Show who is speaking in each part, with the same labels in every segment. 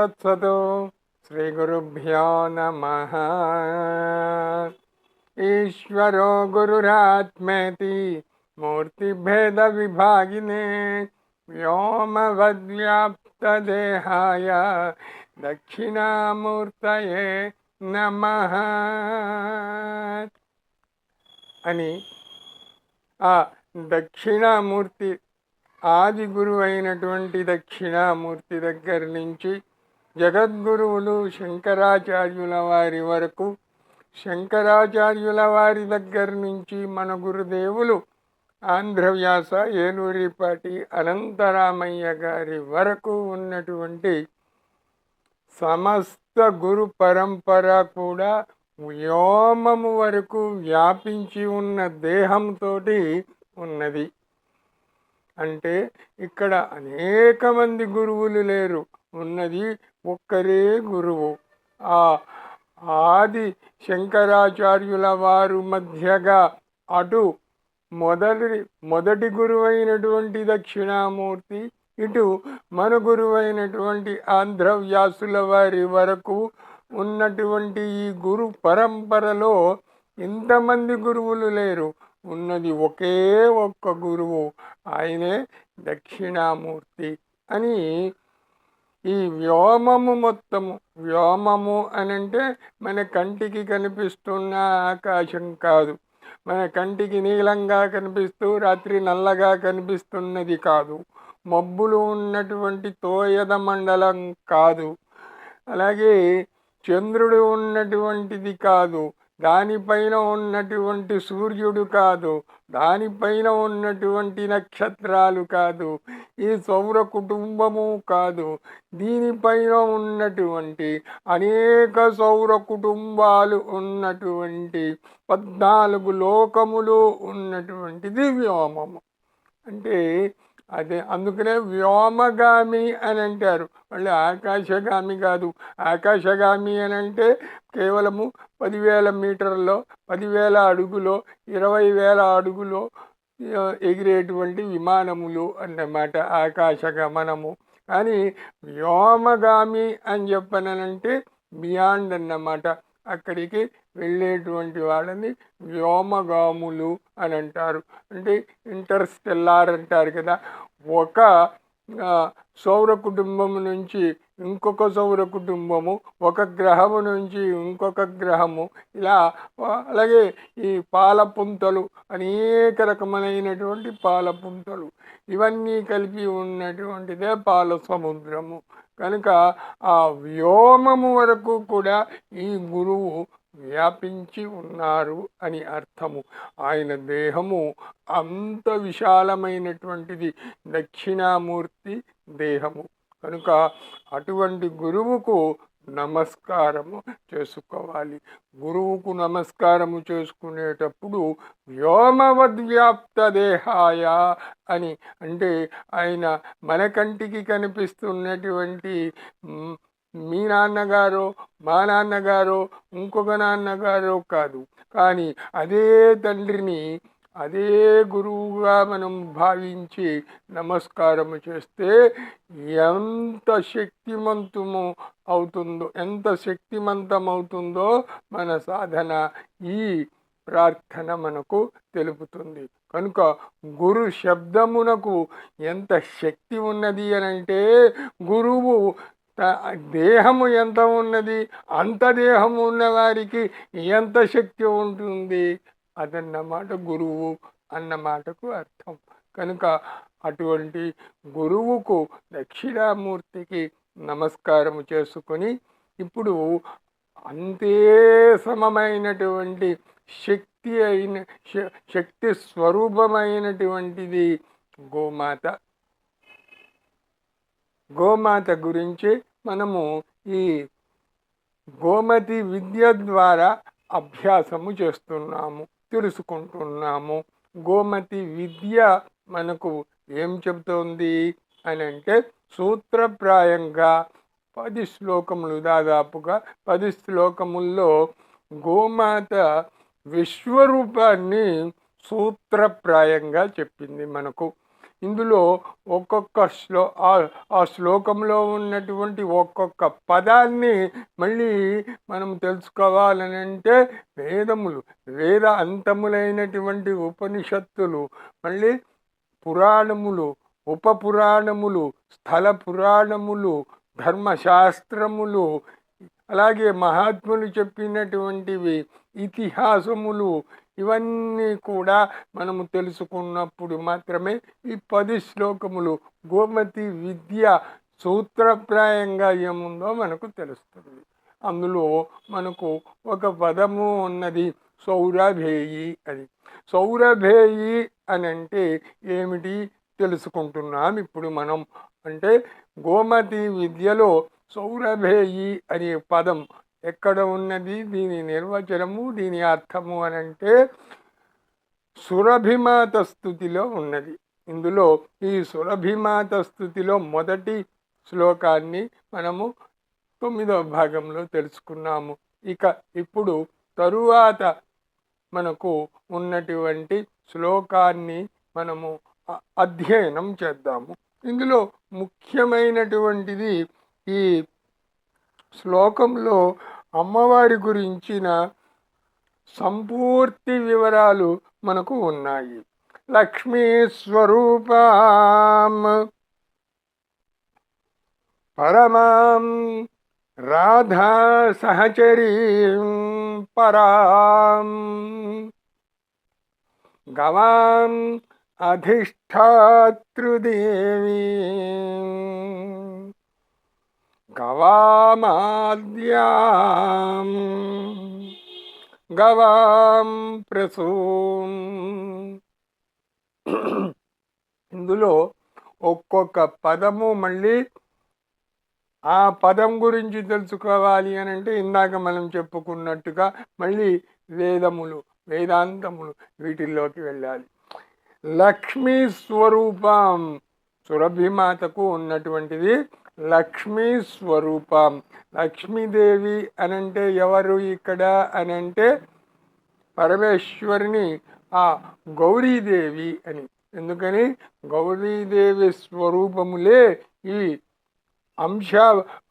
Speaker 1: తత్సతు శ్రీ గురుభ్యో నమ ఈశ్వరో గురురాత్మేతి మూర్తిభేద విభాగినే వ్యోమవద్వ్యాప్తదేహాయ దక్షిణామూర్తయే నమ అని ఆ దక్షిణామూర్తి ఆది గురువు అయినటువంటి దక్షిణామూర్తి దగ్గర నుంచి జగద్గురువులు శంకరాచార్యుల వారి వరకు శంకరాచార్యుల వారి దగ్గర నుంచి మన గురుదేవులు ఆంధ్రవ్యాస ఏలూరిపాటి అనంతరామయ్య గారి వరకు ఉన్నటువంటి సమస్త గురు పరంపర కూడా వ్యోమము వరకు వ్యాపించి ఉన్న దేహంతో ఉన్నది. అంటే ఇక్కడ అనేక మంది గురువులు లేరు. ఉన్నది ఒక్కరే గురువు. ఆ ఆది శంకరాచార్యుల వారు మధ్యగా అటు మొదటి మొదటి గురువైనటువంటి దక్షిణామూర్తి ఇటు మన గురువైనటువంటి ఆంధ్రవ్యాసుల వారి వరకు ఉన్నటువంటి ఈ గురు పరంపరలో ఇంతమంది గురువులు లేరు. ఉన్నది ఒకే ఒక్క గురువు ఆయనే దక్షిణామూర్తి అని ఈ వ్యోమము మొత్తము వ్యోమము అని అంటే మన కంటికి కనిపిస్తున్న ఆకాశం కాదు. మన కంటికి నీలంగా కనిపిస్తూ రాత్రి నల్లగా కనిపిస్తున్నది కాదు. మబ్బులు ఉన్నటువంటి తోయద మండలం కాదు. అలాగే చంద్రుడు ఉన్నటువంటిది కాదు. దానిపైన ఉన్నటువంటి సూర్యుడు కాదు దానిపైన ఉన్నటువంటి నక్షత్రాలు కాదు ఈ సౌర కుటుంబము కాదు. దీనిపైన ఉన్నటువంటి అనేక సౌర కుటుంబాలు ఉన్నటువంటి పద్నాలుగు లోకములు ఉన్నటువంటిది వ్యోమము అంటే అదే అందుకనే వ్యోమగామి అని అంటారు. మళ్ళీ ఆకాశగామి కాదు. ఆకాశగామి అని అంటే కేవలము పదివేల మీటర్లో పదివేల అడుగులో ఇరవై వేల అడుగులో ఎగిరేటువంటి విమానములు అన్నమాట ఆకాశ గమనము కానీ వ్యోమగామి అని చెప్పనంటే బియాండ్ అన్నమాట. అక్కడికి వెళ్ళేటువంటి వాళ్ళని వ్యోమగాములు అని అంటారు. అంటే ఇంటర్స్టెల్లార్ అంటారు కదా. ఒక సౌర కుటుంబం నుంచి ఇంకొక సౌర కుటుంబము ఒక గ్రహము నుంచి ఇంకొక గ్రహము ఇలా అలాగే ఈ పాలపుంతలు అనేక రకములైనటువంటి పాలపుంతలు ఇవన్నీ కలిపి ఉన్నటువంటిదే పాల సముద్రము కనుక ఆ వ్యోమము వరకు కూడా ఈ గురువు వ్యాపించి ఉన్నారు అని అర్థము. ఆయన దేహము అంత విశాలమైనటువంటిది దక్షిణామూర్తి దేహము. కనుక అటువంటి గురువుకు నమస్కారము చేసుకోవాలి. గురువుకు నమస్కారము చేసుకునేటప్పుడు వ్యోమవద్వ్యాప్త దేహాయ అని అంటే ఆయన మన కంటికి కనిపిస్తున్నటువంటి మీ నాన్నగారు మా నాన్నగారు ఇంకొక నాన్నగారు కాదు. కానీ అదే తండ్రిని అదే గురువుగా మనం భావించి నమస్కారం చేస్తే ఎంత శక్తిమంతము అవుతుందో ఎంత శక్తిమంతం అవుతుందో మన సాధన ఈ ప్రార్థన మనకు తెలుపుతుంది. కనుక గురు శబ్దమునకు ఎంత శక్తి ఉన్నది అని అంటే గురువు దేహము ఎంత ఉన్నది? అంత దేహము ఉన్న వారికి ఎంత శక్తి ఉంటుంది? అదన్నమాట గురువు అన్న మాటకు అర్థం. కనుక అటువంటి గురువుకు దక్షిణామూర్తికి నమస్కారము చేసుకొని ఇప్పుడు అంతే సమమైనటువంటి శక్తి అయిన శక్తి స్వరూపమైనటువంటిది గోమాత. గోమాత గురించి మనము ఈ గోమతి విద్య ద్వారా అభ్యాసము చేస్తున్నాము తెలుసుకుంటున్నాము. గోమతి విద్య మనకు ఏం చెబుతోంది అని అంటే సూత్రప్రాయంగా పది శ్లోకములు దాదాపుగా పది శ్లోకముల్లో గోమాత విశ్వరూపాన్ని సూత్రప్రాయంగా చెప్పింది మనకు. ఇందులో ఒక్కొక్క శ్లో ఆ శ్లోకంలో ఉన్నటువంటి ఒక్కొక్క పదాన్ని మళ్ళీ మనం తెలుసుకోవాలని అంటే వేదములు వేద అంతములైనటువంటి ఉపనిషత్తులు మళ్ళీ పురాణములు ఉప పురాణములు స్థల పురాణములు ధర్మశాస్త్రములు అలాగే మహాత్ములు చెప్పినటువంటివి ఇతిహాసములు ఇవన్నీ కూడా మనము తెలుసుకున్నప్పుడు మాత్రమే ఈ పది శ్లోకములు గోమతి విద్య సూత్రప్రాయంగా ఏముందో మనకు తెలుస్తుంది. అందులో మనకు ఒక పదము ఉన్నది సౌరభేయి అని. సౌరభేయి అని అంటే ఏమిటి తెలుసుకుంటున్నాం ఇప్పుడు మనం. అంటే గోమతి విద్యలో సౌరభేయి అనే పదం ఎక్కడ ఉన్నది? దీని నిర్వచనము దీని అర్థము అని అంటే సురభిమాత స్థుతిలో ఉన్నది. ఇందులో ఈ సురభిమాత స్థుతిలో మొదటి శ్లోకాన్ని మనము తొమ్మిదవ భాగంలో తెలుసుకున్నాము. ఇక ఇప్పుడు తరువాత మనకు ఉన్నటువంటి శ్లోకాన్ని మనము అధ్యయనం చేద్దాము. ఇందులో ముఖ్యమైనటువంటిది ఈ శ్లోకంలో అమ్మవారి గురించిన సంపూర్తి వివరాలు మనకు ఉన్నాయి. లక్ష్మీ స్వరూపం పరమాం రాధా సహచరీ పరాం గవాం అధిష్టాతృదేవీ గవామాద్యాం గవాం ప్రసూం ఇందులో ఒక్కొక్క పదము మళ్ళీ ఆ పదం గురించి తెలుసుకోవాలి అని అంటే ఇందాక మనం చెప్పుకున్నట్టుగా మళ్ళీ వేదములు వేదాంతములు వీటిల్లోకి వెళ్ళాలి. లక్ష్మీ స్వరూపం సురభిమాతకు ఉన్నటువంటిది లక్ష్మీ స్వరూపం. లక్ష్మీదేవి అనంటే ఎవరు ఇక్కడ? అనంటే పరమేశ్వరిని ఆ గౌరీదేవి అని. ఎందుకని? గౌరీదేవి స్వరూపములే ఈ అంశ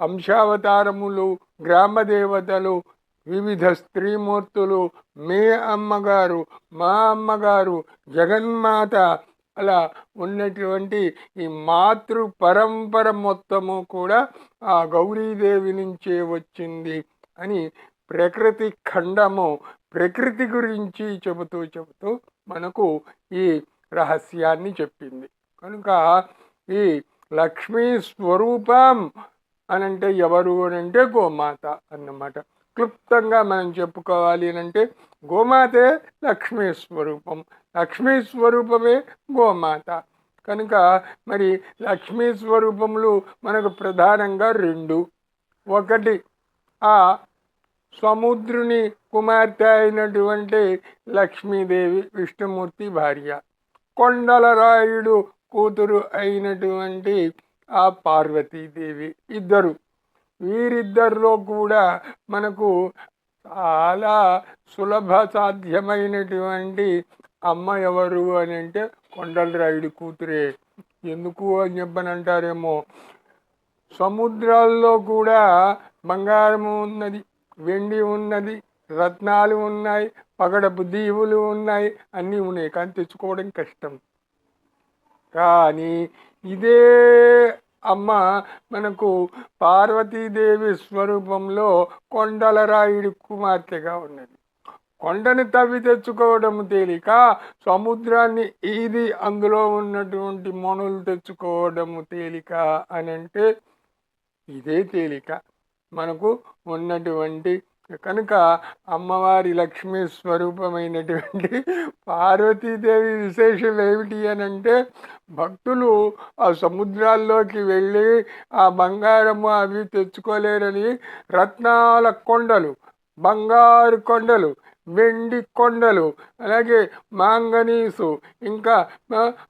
Speaker 1: అంశావతారములు గ్రామదేవతలు వివిధ స్త్రీమూర్తులు మీ అమ్మగారు మా అమ్మగారు జగన్మాత అలా ఉన్నటువంటి ఈ మాతృ పరంపర మొత్తము కూడా ఆ గౌరీదేవి నుంచే వచ్చింది అని ప్రకృతి ఖండము ప్రకృతి గురించి చెబుతూ చెబుతూ మనకు ఈ రహస్యాన్ని చెప్పింది. కనుక ఈ లక్ష్మీ స్వరూపం అనంటే ఎవరు అనంటే గోమాత అన్నమాట. క్లుప్తంగా మనం చెప్పుకోవాలి అంటే గోమాతే లక్ష్మీ స్వరూపం. లక్ష్మీ స్వరూపమే గోమాత. కనుక మరి లక్ష్మీ స్వరూపములు మనకు ప్రధానంగా రెండు. ఒకటి ఆ సముద్రుని కుమార్తె అయినటువంటి లక్ష్మీదేవి విష్ణుమూర్తి భార్య. కొండలరాయుడు కూతురు అయినటువంటి ఆ పార్వతీదేవి ఇద్దరు. వీరిద్దరిలో కూడా మనకు చాలా సులభ సాధ్యమైనటువంటి అమ్మ ఎవరు అని అంటే కొండలరాయుడి కూతురే. ఎందుకు అని చెప్పనంటారేమో. సముద్రాల్లో కూడా బంగారము ఉన్నది వెండి ఉన్నది రత్నాలు ఉన్నాయి పగడపు దీవులు ఉన్నాయి అన్నీ ఉన్నాయి. కానీ తెచ్చుకోవడం కష్టం. కానీ ఇదే అమ్మ మనకు పార్వతీదేవి స్వరూపంలో కొండల రాయుడి కుమార్తెగా ఉన్నది. కొండని తవ్వి తెచ్చుకోవడం తేలిక సముద్రాన్ని ఈది అందులో ఉన్నటువంటి మనులు తెచ్చుకోవడము తేలిక అని అంటే ఇదే తేలిక. మనకు ఉన్నటువంటి కనుక అమ్మవారి లక్ష్మీ స్వరూపమైనటువంటి పార్వతీదేవి విశేషం ఏమిటి అని అంటే భక్తులు ఆ సముద్రాల్లోకి వెళ్ళి ఆ బంగారము అవి తెచ్చుకోలేరని రత్నాల కొండలు బంగారు కొండలు వెండి కొండలు అలాగే మాంగనీసు ఇంకా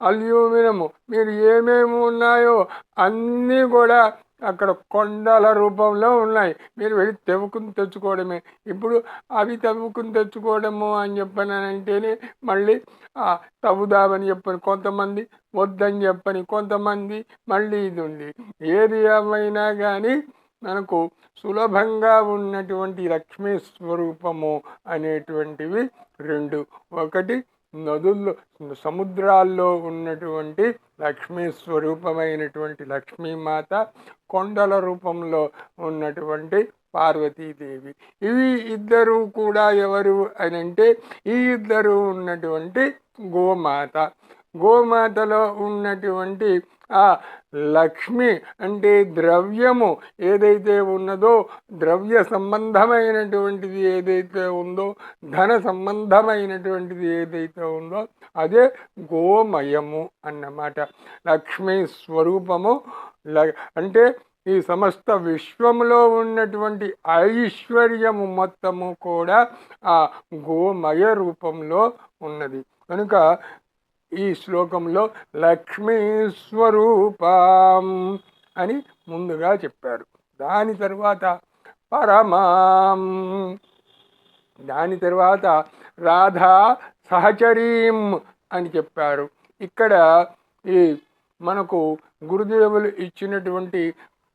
Speaker 1: అల్యూమినము మీరు ఏమేమి ఉన్నాయో అన్నీ కూడా అక్కడ కొండల రూపంలో ఉన్నాయి. మీరు వెళ్ళి తెవ్వుకుని తెచ్చుకోవడమే. ఇప్పుడు అవి తవ్వుకుని తెచ్చుకోవడము అని చెప్పానంటేనే మళ్ళీ ఆ, తవ్వుదామని చెప్పని కొంతమంది వద్దని చెప్పని కొంతమంది మళ్ళీ ఇది ఉంది. ఏది ఏమైనా కానీ మనకు సులభంగా ఉన్నటువంటి లక్ష్మీ స్వరూపము అనేటువంటివి రెండు. ఒకటి నదుల్లో సముద్రాల్లో ఉన్నటువంటి లక్ష్మీ స్వరూపమైనటువంటి లక్ష్మీమాత కొండల రూపంలో ఉన్నటువంటి పార్వతీదేవి. ఇవి ఇద్దరు కూడా ఎవరు అని అంటే ఈ ఇద్దరు ఉన్నటువంటి గోమాత. గోమాతలో ఉన్నటువంటి ఆ లక్ష్మి అంటే ద్రవ్యము ఏదైతే ఉన్నదో ద్రవ్య సంబంధమైనటువంటిది ఏదైతే ఉందో ధన సంబంధమైనటువంటిది ఏదైతే ఉందో అదే గోమయము అన్నమాట. లక్ష్మీ స్వరూపము ల- అంటే ఈ సమస్త విశ్వములో ఉన్నటువంటి ఐశ్వర్యము మొత్తము కూడా ఆ గోమయ రూపంలో ఉన్నది. కనుక ఈ శ్లోకంలో లక్ష్మీ స్వరూపం అని ముందుగా చెప్పారు. దాని తర్వాత పరమాం. దాని తర్వాత రాధా సహచరీం అని చెప్పారు. ఇక్కడ ఈ మనకు గురుదేవులు ఇచ్చినటువంటి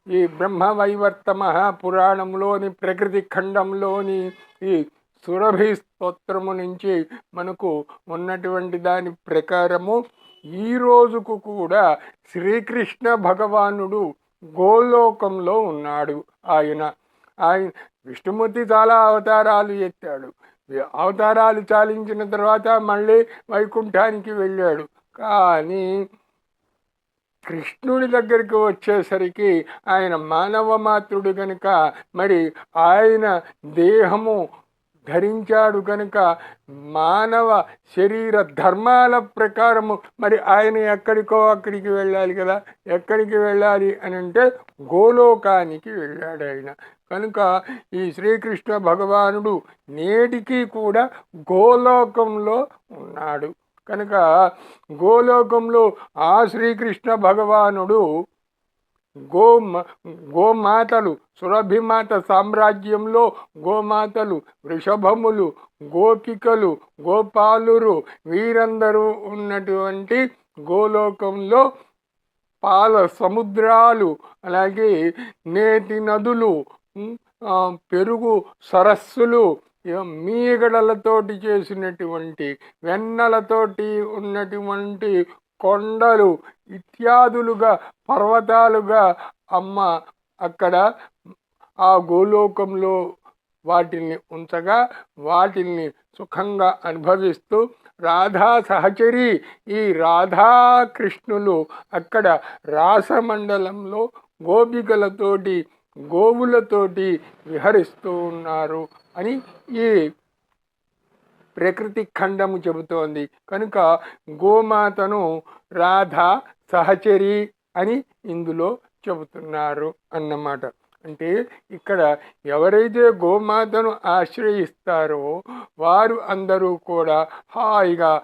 Speaker 1: ఈ బ్రహ్మ వైవర్తమ పురాణంలోని ప్రకృతి ఖండంలోని ఈ సురభి స్తోత్రము నుంచి మనకు ఉన్నటువంటి దాని ప్రకారము ఈ రోజుకు కూడా శ్రీకృష్ణ భగవానుడు గోలోకంలో ఉన్నాడు. ఆయన ఆయన విష్ణుమూర్తి చాలా అవతారాలు ఎత్తాడు. అవతారాలు చాలించిన తర్వాత మళ్ళీ వైకుంఠానికి వెళ్ళాడు. కానీ కృష్ణుడి దగ్గరికి వచ్చేసరికి ఆయన మానవ మాతృడు కనుక మరి ఆయన దేహము ధరించాడు కనుక మానవ శరీర ధర్మాల ప్రకారము మరి ఆయన ఎక్కడికో అక్కడికి వెళ్ళాలి కదా? ఎక్కడికి వెళ్ళాలి అని అంటే గోలోకానికి వెళ్ళాడు ఆయన. కనుక ఈ శ్రీకృష్ణ భగవానుడు నేటికి కూడా గోలోకంలో ఉన్నాడు. కనుక గోలోకంలో ఆ శ్రీకృష్ణ భగవానుడు గోమ గోమాతలు సురభిమాత సామ్రాజ్యంలో గోమాతలు వృషభములు గోపికలు గోపాలురు వీరందరూ ఉన్నటువంటి గోలోకంలో పాల సముద్రాలు అలాగే నేతి నదులు పెరుగు సరస్సులు మీగడలతోటి చేసినటువంటి వెన్నలతోటి ఉన్నటువంటి కొండలు ఇత్యాదులుగా పర్వతాలుగా అమ్మ అక్కడ ఆ గోలోకంలో వాటిల్ని ఉంచగా వాటిల్ని సుఖంగా అనుభవిస్తూ రాధా సహచరి ఈ రాధాకృష్ణులు అక్కడ రాసమండలంలో గోపికలతోటి గోవులతోటి విహరిస్తూ ఉన్నారు అని ఈ ప్రకృతి ఖండము చెబుతోంది. కనుక గోమాతను రాధ సహచరి అని ఇందులో చెబుతున్నారు అన్నమాట. అంటే ఇక్కడ ఎవరైతే గోమాతను ఆశ్రయిస్తారో వారు అందరూ కూడా హాయిగా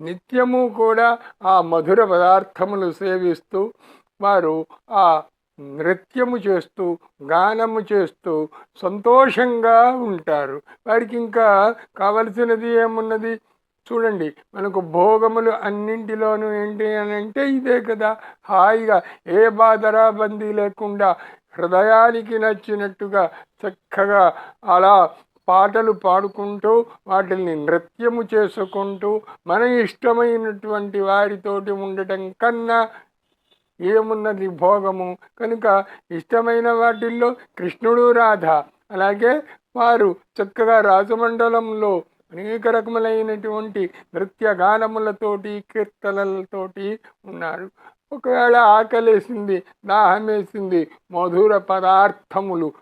Speaker 1: నిత్యము కూడా ఆ మధుర పదార్థములు సేవిస్తూ వారు ఆ నృత్యము చేస్తూ గానము చేస్తూ సంతోషంగా ఉంటారు. వారికి ఇంకా కావలసినది ఏమున్నది? చూడండి మనకు భోగములు అన్నింటిలోనూ ఏంటి అని అంటే ఇదే కదా. హాయిగా ఏ బాధరా బందీ లేకుండా హృదయానికి నచ్చినట్టుగా చక్కగా అలా పాటలు పాడుకుంటూ వాటిని నృత్యము చేసుకుంటూ మన ఇష్టమైనటువంటి వారితోటి ఉండటం కన్నా ఏమున్నది భోగము? కనుక ఇష్టమైన వాటిల్లో కృష్ణుడు రాధ. అలాగే వారు చక్కగా రాజమండలంలో అనేక రకములైనటువంటి నృత్య గానములతోటి కీర్తనలతోటి ఉన్నారు. ఒకవేళ ఆకలేసింది దాహమేసింది మధుర పదార్థములు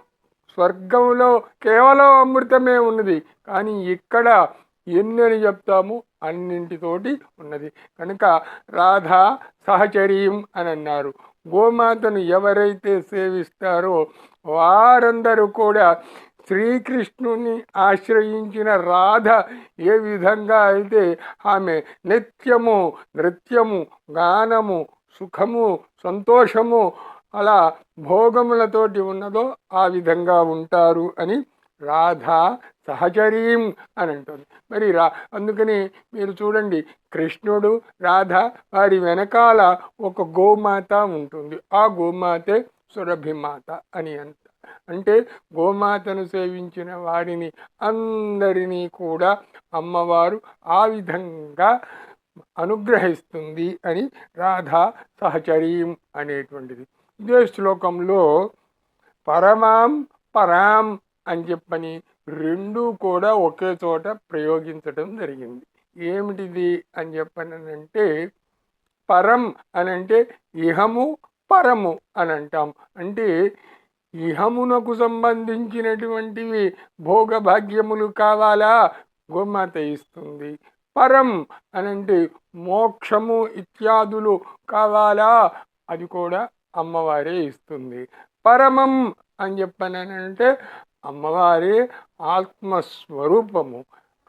Speaker 1: స్వర్గంలో కేవలం అమృతమే ఉన్నది. కానీ ఇక్కడ ఎన్నని చెప్తాము? అన్నింటితోటి ఉన్నది. కనుక రాధ సహచర్యం అని అన్నారు గోమాతను ఎవరైతే సేవిస్తారో వారందరూ కూడా శ్రీకృష్ణుని ఆశ్రయించిన రాధ ఏ విధంగా అయితే ఆమె నిత్యము నృత్యము గానము సుఖము సంతోషము అలా భోగములతోటి ఉన్నదో ఆ విధంగా ఉంటారు అని రాధ సహచరీం అని అంటుంది. మరి రా అందుకని మీరు చూడండి కృష్ణుడు రాధ వారి వెనకాల ఒక గోమాత ఉంటుంది. ఆ గోమాతే సురభిమాత అని అంట. అంటే గోమాతను సేవించిన వారిని అందరినీ కూడా అమ్మవారు ఆ విధంగా అనుగ్రహిస్తుంది అని రాధా సహచరీం అనేటువంటిది. ఇదే శ్లోకంలో పరమాం పరాం అని చెప్పని రెండు కూడా ఒకే చోట ప్రయోగించడం జరిగింది. ఏమిటిది అని చెప్పనంటే పరం అని అంటే ఇహము పరము అని అంటాం అంటే ఇహమునకు సంబంధించినటువంటివి భోగభాగ్యములు కావాలా? గోమాత ఇస్తుంది పరం అనంటే మోక్షము ఇత్యాదులు కావాలా? అది కూడా అమ్మవారే ఇస్తుంది. పరమం అని చెప్పనంటే అమ్మవారి ఆత్మస్వరూపము.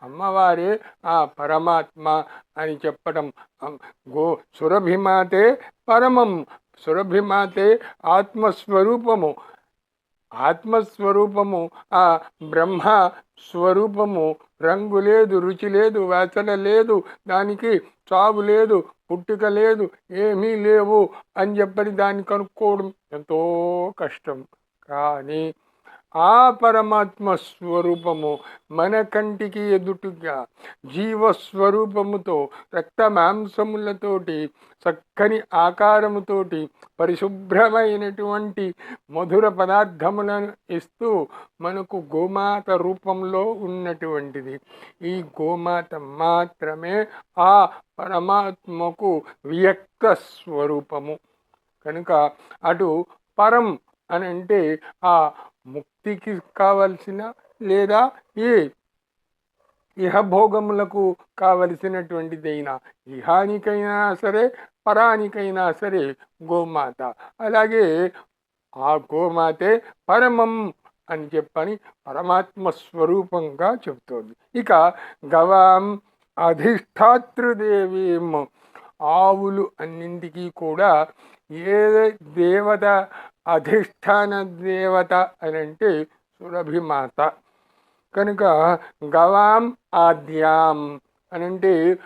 Speaker 1: అమ్మవారి ఆ పరమాత్మ అని చెప్పడం గో సురభిమాతే పరమం. సురభిమాతే ఆత్మస్వరూపము. ఆత్మస్వరూపము ఆ బ్రహ్మ స్వరూపము రంగు లేదు రుచి లేదు వాసన లేదు దానికి చావు లేదు పుట్టుక లేదు ఏమీ లేవు అని చెప్పని దాన్ని కనుక్కోవడం ఎంతో కష్టం. కానీ ఆ పరమాత్మ స్వరూపము మన కంటికి ఎదుటిగా జీవస్వరూపముతో రక్త మాంసములతోటి చక్కని ఆకారముతోటి పరిశుభ్రమైనటువంటి మధుర పదార్థములను ఇస్తూ మనకు గోమాత రూపంలో ఉన్నటువంటిది. ఈ గోమాత మాత్రమే ఆ పరమాత్మకు వ్యక్త స్వరూపము. కనుక అటు పరం అని అంటే ఆ ముక్తికి కావలసిన లేదా ఏ ఇహభోగములకు కావలసినటువంటిదైనా ఇహానికైనా సరే పరానికైనా సరే గోమాత. అలాగే ఆ గోమాతే పరమం అని చెప్పని పరమాత్మ స్వరూపంగా చెబుతోంది. ఇక గవాం అధిష్టాతృదేవీం ఆవులు అన్నింటికీ కూడా ఏ దేవత అధిష్టాన దేవత అని అంటే సురభిమాత. కనుక గవాం ఆద్యాం అనంటే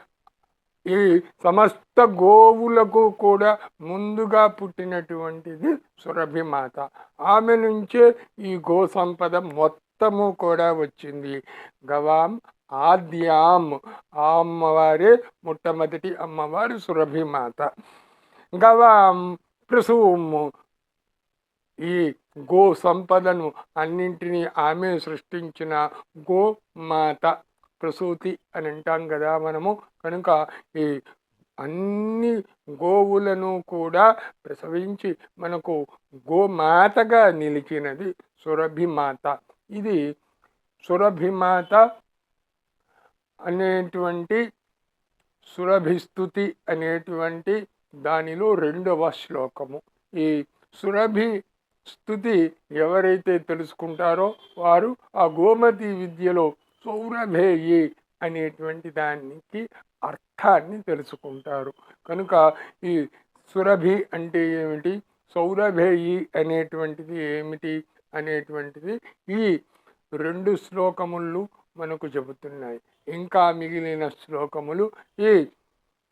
Speaker 1: ఈ సమస్త గోవులకు కూడా ముందుగా పుట్టినటువంటిది సురభిమాత. ఆమె నుంచే ఈ గో సంపద మొత్తము కూడా వచ్చింది. గవాం ఆద్యాం ఆ అమ్మవారే మొట్టమొదటి అమ్మవారు సురభిమాత. గవాం ప్రసూము. ఈ గో సంపదను అన్నింటినీ ఆమె సృష్టించిన గోమాత ప్రసూతి అని అంటాం కదా మనము. కనుక ఈ అన్ని గోవులను కూడా ప్రసవించి మనకు గోమాతగా నిలిచినది సురభిమాత. ఇది సురభిమాత అనేటువంటి సురభిస్తుతి అనేటువంటి దానిలో రెండవ శ్లోకము. ఈ సురభి స్థుతి ఎవరైతే తెలుసుకుంటారో వారు ఆ గోమతి విద్యలో సౌరభేయి అనేటువంటి దానికి అర్థాన్ని తెలుసుకుంటారు. కనుక ఈ సురభి అంటే ఏమిటి? సౌరభేయి అనేటువంటిది ఏమిటి అనేటువంటిది ఈ రెండు శ్లోకములు మనకు చెబుతున్నాయి. ఇంకా మిగిలిన శ్లోకములు ఈ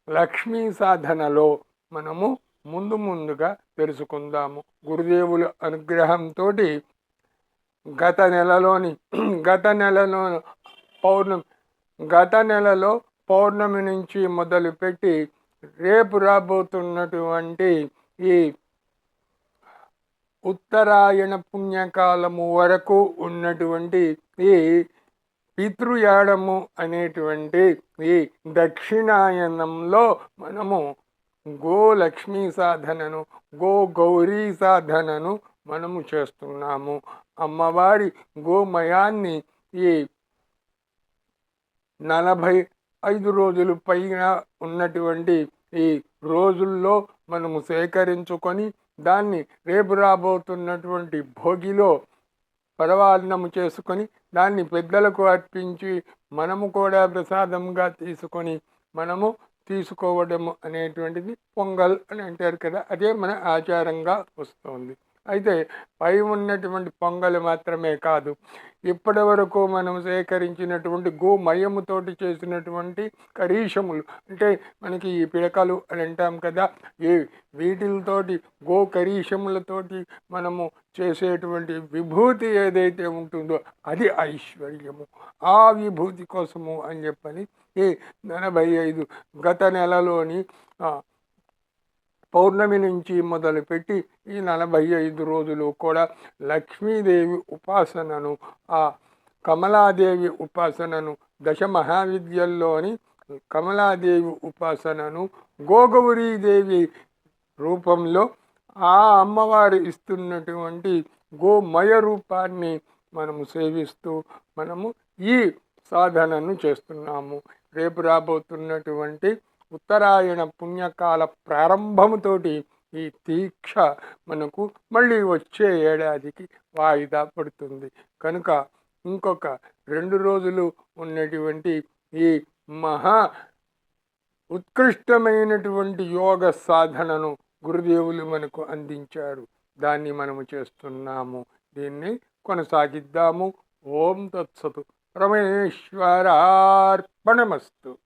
Speaker 1: లక్ష్మీ సాధనలో మనము ముందు ముందుగా తెలుసుకుందాము. గురుదేవుల అనుగ్రహంతో గత నెలలోని గత నెలలో పౌర్ణమి గత నెలలో పౌర్ణమి నుంచి మొదలుపెట్టి రేపు రాబోతున్నటువంటి ఈ ఉత్తరాయణ పుణ్యకాలము వరకు ఉన్నటువంటి ఈ పితృయాడము అనేటువంటి ఈ దక్షిణాయనంలో మనము గోలక్ష్మీ సాధనను గో గౌరీ సాధనను మనము చేస్తున్నాము. అమ్మవారి గోమయాన్ని ఈ నలభై ఐదు రోజులు పైన ఉన్నటువంటి ఈ రోజుల్లో మనము సేకరించుకొని దాన్ని రేపు రాబోతున్నటువంటి భోగిలో పరవాన్నము చేసుకొని దాన్ని పెద్దలకు అర్పించి మనము కూడా ప్రసాదంగా తీసుకొని మనము తీసుకోవడము అనేటువంటిది పొంగల్ అని అంటారు కదా అదే మన ఆచారంగా వస్తుంది. అయితే పై ఉన్నటువంటి పొంగలు మాత్రమే కాదు. ఇప్పటి వరకు మనం సేకరించినటువంటి గోమయముతోటి చేసినటువంటి కరీషములు అంటే మనకి ఈ పిడకలు అని అంటాం కదా ఈ వీటితోటి గో కరీషములతోటి మనము చేసేటువంటి విభూతి ఏదైతే ఉంటుందో అది ఐశ్వర్యము. ఆ విభూతి కోసము అని చెప్పని ఈ నలభై ఐదు గత నెలలోని పౌర్ణమి నుంచి మొదలుపెట్టి ఈ నలభై ఐదు రోజులు కూడా లక్ష్మీదేవి ఉపాసనను ఆ కమలాదేవి ఉపాసనను దశ మహావిద్యల్లోని కమలాదేవి ఉపాసనను గోగౌరీదేవి రూపంలో ఆ అమ్మవారు ఇస్తున్నటువంటి గోమయ రూపాన్ని మనము సేవిస్తూ మనము ఈ సాధనను చేస్తున్నాము. రేపు రాబోతున్నటువంటి ఉత్తరాయణ పుణ్యకాల ప్రారంభముతోటి ఈ దీక్ష మనకు మళ్ళీ వచ్చే ఏడాదికి వాయిదా పడుతుంది. కనుక ఇంకొక రెండు రోజులు ఉన్నటువంటి ఈ మహా ఉత్కృష్టమైనటువంటి యోగ సాధనను గురుదేవులు మనకు అందించారు. దాన్ని మనము చేస్తున్నాము. దీన్ని కొనసాగిద్దాము. ఓం తత్సతు. పరమేశ్వరార్పణమస్తు.